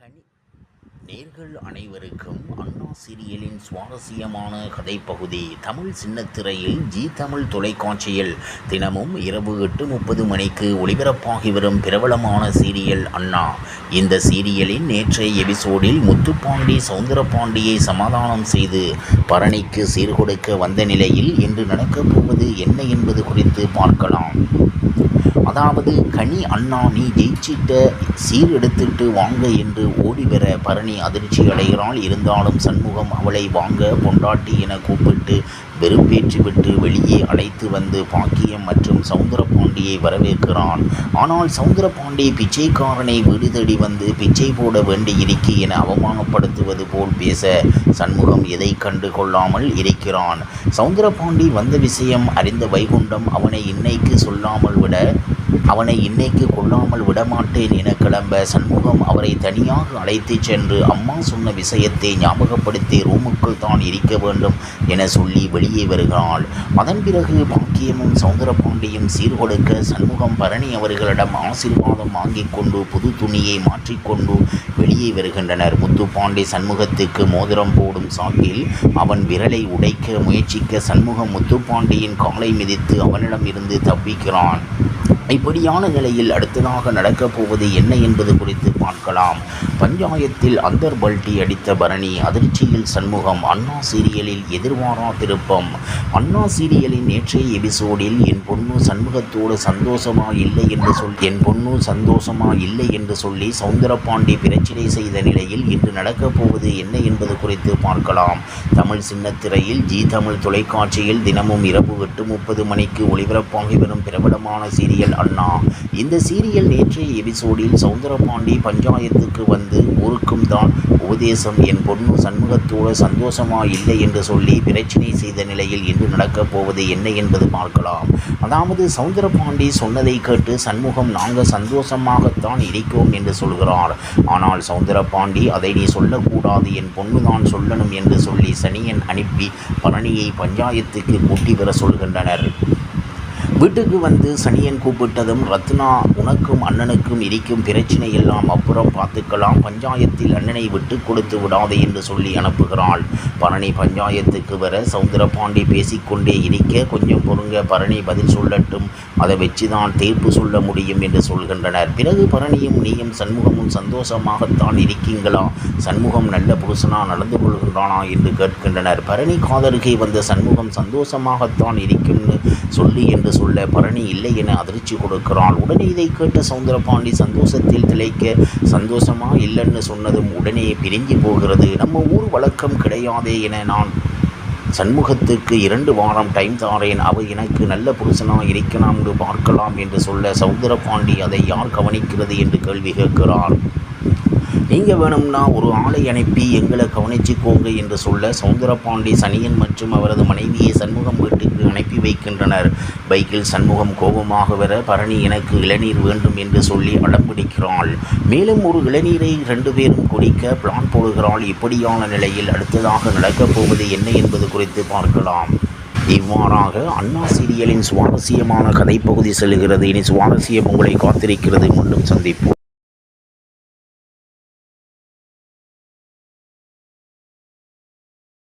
கனி. நேர்கள் அனைவருக்கும் அண்ணா சீரியலின் சுவாரஸ்யமான கதைப்பகுதி தமிழ் சின்னத்திரையில் ஜி தமிழ் தொலைக்காட்சியில் தினமும் இரவு எட்டு முப்பது மணிக்கு ஒளிபரப்பாகி வரும் பிரபலமான சீரியல் அண்ணா. இந்த சீரியலின் நேற்றைய எபிசோடில் முத்துப்பாண்டி சவுந்தரபாண்டியை சமாதானம் செய்து பரணிக்கு சீர்கொடுக்க வந்த நிலையில் இன்று நடக்கப் போவது என்ன என்பது குறித்து பார்க்கலாம். அதாவது கனி அண்ணா நீ ஜெயிச்சிட்ட சீர் எடுத்துட்டு வாங்க என்று ஓடிவர பரணி அதிர்ச்சி அடைகிறாள். இருந்தாலும் சண்முகம் அவளை வாங்க பொண்டாட்டி என கூப்பிட்டு வெறுப்பேற்றிவிட்டு வெளியே அழைத்து வந்து பாக்கியம் மற்றும் சவுந்தரபாண்டியை வரவேற்கிறான். ஆனால் சவுந்தரபாண்டி பிச்சைக்காரனை வீடு தேடி வந்து பிச்சை போட வேண்டியிருக்கு என அவமானப்படுத்துவது போல் பேச சண்முகம் எதை கண்டு கொள்ளாமல் இருக்கிறான். சவுந்தரபாண்டி வந்த விஷயம் அறிந்த வைகுண்டம் அவனை இன்னைக்கு சொல்லாமல் விட அவனை இன்னைக்கு கொள்ளாமல் விடமாட்டேன் என கிளம்ப சண்முகம் அவரை தனியாக அழைத்துச் சென்று அம்மா சொன்ன விஷயத்தை ஞாபகப்படுத்தி ரூமுக்குள் தான் இருக்க வேண்டும் என சொல்லி வெளியே வருகிறாள். அதன் பிறகு பாக்கியமும் சௌந்தரபாண்டியும் சீர்கொடுக்க சண்முகம் பரணி அவர்களிடம் ஆசீர்வாதம் வாங்கிக் கொண்டு புது துணியை மாற்றிக்கொண்டு வெளியே வருகின்றனர். முத்துப்பாண்டி சண்முகத்துக்கு மோதிரம் போடும் சாக்கில் அவன் விரலை உடைக்க முயற்சிக்க சண்முகம் முத்துப்பாண்டியின் காலை மிதித்து அவனிடம் இருந்து தப்பிக்கிறான். இப்படியான நிலையில் அடுத்ததாக நடக்கப் போவது என்ன என்பது குறித்து பார்க்கலாம். பஞ்சாயத்தில் அந்தர் பல்டி அடித்த பரணி அதிர்ச்சியில் சண்முகம் அண்ணா சீரியலில் எதிர்வாரா திருப்பம். அண்ணா சீரியலின் நேற்றைய எபிசோடில் என் பொண்ணு சண்முகத்தோடு சந்தோஷமா இல்லை என்று சொல் என் பொண்ணு சந்தோஷமா இல்லை என்று சொல்லி சவுந்தரபாண்டி பிரச்சனை செய்த நிலையில் இன்று நடக்கப் போவது என்ன என்பது குறித்து பார்க்கலாம். தமிழ் சின்னத்திரையில் ஜி தமிழ் தொலைக்காட்சியில் தினமும் இரவு எட்டு முப்பது மணிக்கு ஒளிபரப்பாகி வரும் பிரபலமான சீரியல் அண்ணா. இந்த சீரியல் நேற்றைய எபிசோடில் சவுந்தரபாண்டி பஞ்சாயத்துக்கு வந்து ஊருக்கும் தான் உபதேசம். என் பொண்ணு சண்முகத்தோடு சந்தோஷமா இல்லை என்று சொல்லி பிரச்சனை செய்த நிலையில் இன்று நடக்கப் போவது என்ன என்பது பார்க்கலாம். அதாவது சவுந்தரபாண்டி சொன்னதை கேட்டு சண்முகம் நாங்கள் சந்தோஷமாகத்தான் இருக்கிறோம் என்று சொல்கிறார். ஆனால் சவுந்தரபாண்டி அதை நீ சொல்லக்கூடாது என் பொண்ணு தான் சொல்லணும் என்று சொல்லி சனியன் அனுப்பி பழனியை பஞ்சாயத்துக்கு கூட்டி வர சொல்கின்றனர். வீட்டுக்கு வந்து சனியன் கூப்பிட்டதும் ரத்னா உனக்கும் அண்ணனுக்கும் இருக்கும் பிரச்சனை எல்லாம் அப்புறம் பார்த்துக்கலாம். பஞ்சாயத்தில் அண்ணனை விட்டு கொடுத்து விடாதே என்று சொல்லி அனுப்புகிறாள். பரணி பஞ்சாயத்துக்கு வர சவுந்தரபாண்டி பேசிக்கொண்டே இருக்க கொஞ்சம் பொறுங்க பரணி பதில் சொல்லட்டும். அதை வச்சு தான் தீர்ப்பு சொல்ல முடியும் என்று சொல்கின்றனர். பிறகு பரணியும் நீயும் சண்முகமும் சந்தோஷமாகத்தான் இருக்கீங்களா? சண்முகம் நல்ல புருஷனா நடந்து கொள்கின்றானா என்று கேட்கின்றனர். பரணி காதருகே வந்த சண்முகம் சந்தோஷமாகத்தான் இருக்கும்னு சொல்லி என்று சொல்லி பரணி இல்லை என அதிர்ச்சி கொடுக்கிறாள். உடனே இதை கேட்ட சவுந்தரபாண்டி சந்தோஷத்தில் திளைக்க சந்தோஷமா இல்லைன்னு சொன்னதும் உடனே பிரிஞ்சு போகிறது. நம்ம ஊர் வழக்கம் கிடையாதே என நான் சண்முகத்துக்கு இரண்டு வாரம் டைம் தாரேன். அவ எனக்கு நல்ல புருஷனாக இருக்கலாம் என்று பார்க்கலாம் என்று சொல்ல சவுந்தரபாண்டி அதை யார் கவனிக்கிறது? என்று கேள்வி கேட்கிறார் நீங்கள் வேணும்னா ஒரு ஆளை அனுப்பி எங்களை கவனிச்சுக்கோங்க என்று சொல்ல சவுந்தரபாண்டி சனியன் மற்றும் அவரது மனைவியை சண்முகம் வீட்டுக்கு அனுப்பி வைக்கின்றனர். பைக்கில் சண்முகம் கோபமாக வர பரணி எனக்கு இளநீர் வேண்டும் என்று சொல்லி அடம்பிடிக்கிறாள் மேலும் ஒரு இளநீரை ரெண்டு பேரும் குடிக்க பிளான் போடுகிறாள். இப்படியான நிலையில் அடுத்ததாக நடக்கப் போவது என்ன என்பது குறித்து பார்க்கலாம். இவ்வாறாக அண்ணா சீரியலின் சுவாரஸ்யமான கதைப்பகுதி செல்கிறது. இனி சுவாரஸ்யம் உங்களை காத்திருக்கிறது. மீண்டும் சந்திப்போம்.